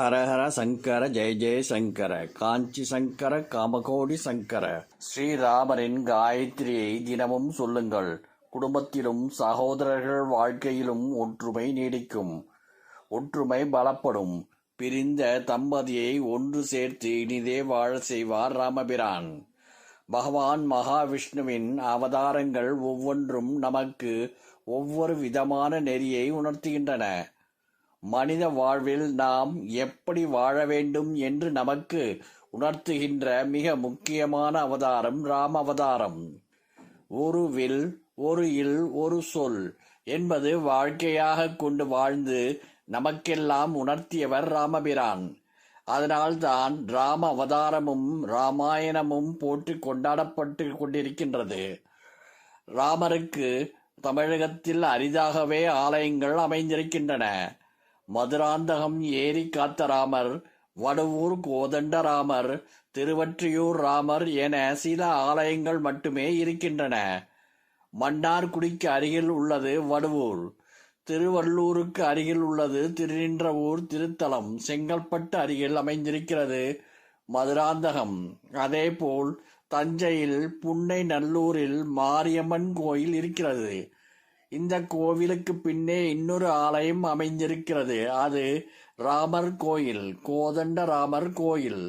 ஹரஹர சங்கர ஜெய ஜெய சங்கர காஞ்சி சங்கர காமகோடி சங்கர. ஸ்ரீராமரின் காயத்ரியை தினமும் சொல்லுங்கள். குடும்பத்திலும் சகோதரர்கள் வாழ்க்கையிலும் ஒற்றுமை நீடிக்கும். ஒற்றுமை பலப்படும். பிரிந்த தம்பதியை ஒன்று சேர்த்து இனிதே வாழ செய்வார் ராமபிரான். பகவான் மகாவிஷ்ணுவின் அவதாரங்கள் ஒவ்வொன்றும் நமக்கு ஒவ்வொரு விதமான நெறியை உணர்த்துகின்றன. மனித வாழ்வில் நாம் எப்படி வாழ வேண்டும் என்று நமக்கு உணர்த்துகின்ற மிக முக்கியமான அவதாரம் ராம அவதாரம். ஒரு வில் ஒரு இல் ஒரு சொல் என்பது வாழ்க்கையாக கொண்டு வாழ்ந்து நமக்கெல்லாம் உணர்த்தியவர் ராமபிரான். அதனால்தான் ராம அவதாரமும் ராமாயணமும் போட்டு கொண்டாடப்பட்டு கொண்டிருக்கின்றது. ராமருக்கு தமிழகத்தில் அரிதாகவே ஆலயங்கள் அமைந்திருக்கின்றன. மதுராந்தகம் ஏரி காத்தராமர் வடுவூர் கோதண்டராமர் திருவற்றியூர் ராமர் என சில ஆலயங்கள் மட்டுமே இருக்கின்றன. மன்னார்குடிக்கு அருகில் உள்ளது வடுவூர் திருவள்ளூருக்கு அருகில் உள்ளது திருநின்றவூர் திருத்தலம் செங்கல்பட்டு அருகில் அமைந்திருக்கிறது மதுராந்தகம். அதேபோல் தஞ்சையில் புன்னை நல்லூரில் மாரியம்மன் கோயில் இருக்கிறது. இந்த கோவிலுக்கு பின்னே இன்னொரு ஆலயம் அமைந்திருக்கிறது. அது ராமர் கோயில் கோதண்ட ராமர் கோயில்.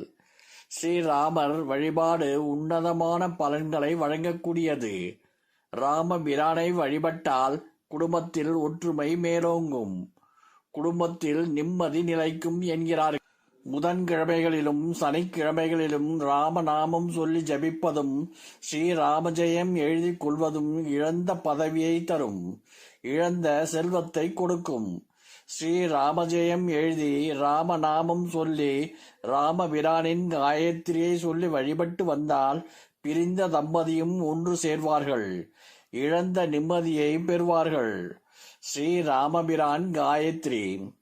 ஸ்ரீராமர் வழிபாடு உன்னதமான பலன்களை வழங்கக்கூடியது. ராமபிரானை வழிபட்டால் குடும்பத்தில் ஒற்றுமை மேலோங்கும். குடும்பத்தில் நிம்மதி நிலைக்கும் என்கிறார் புதன்கிழமைகளிலும் சனிக்கிழமைகளிலும் ராமநாமம் சொல்லி ஜபிப்பதும் ஸ்ரீராமஜெயம் எழுதி கொள்வதும் இழந்த பதவியை தரும் இழந்த செல்வத்தை கொடுக்கும். ஸ்ரீராமஜெயம் எழுதி ராமநாமம் சொல்லி ராமபிரானின் காயத்ரியை சொல்லி வழிபட்டு வந்தால் பிரிந்த தம்பதியும் ஒன்று சேர்வார்கள் இழந்த நிம்மதியை பெறுவார்கள். ஸ்ரீராமபிரான் காயத்ரி.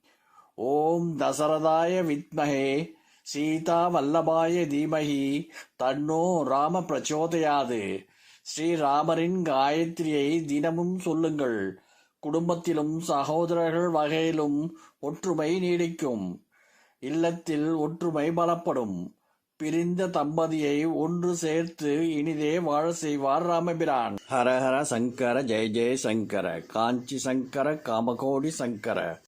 ஓம் தசரதாய வித்மகே சீதா வல்லபாய தீமகி தன்னோ ராம பிரச்சோதயாது ஸ்ரீராமரின் காயத்ரியை தினமும் சொல்லுங்கள். குடும்பத்திலும் சகோதரர்கள் வகையிலும் ஒற்றுமை நீடிக்கும். இல்லத்தில் ஒற்றுமை பலப்படும். பிரிந்த தம்பதியை ஒன்று சேர்த்து இனிதே வாழ செய்வார் ராமபிரான். ஹரஹர சங்கர ஜெய ஜெய சங்கர காஞ்சி சங்கர காமகோடி சங்கர.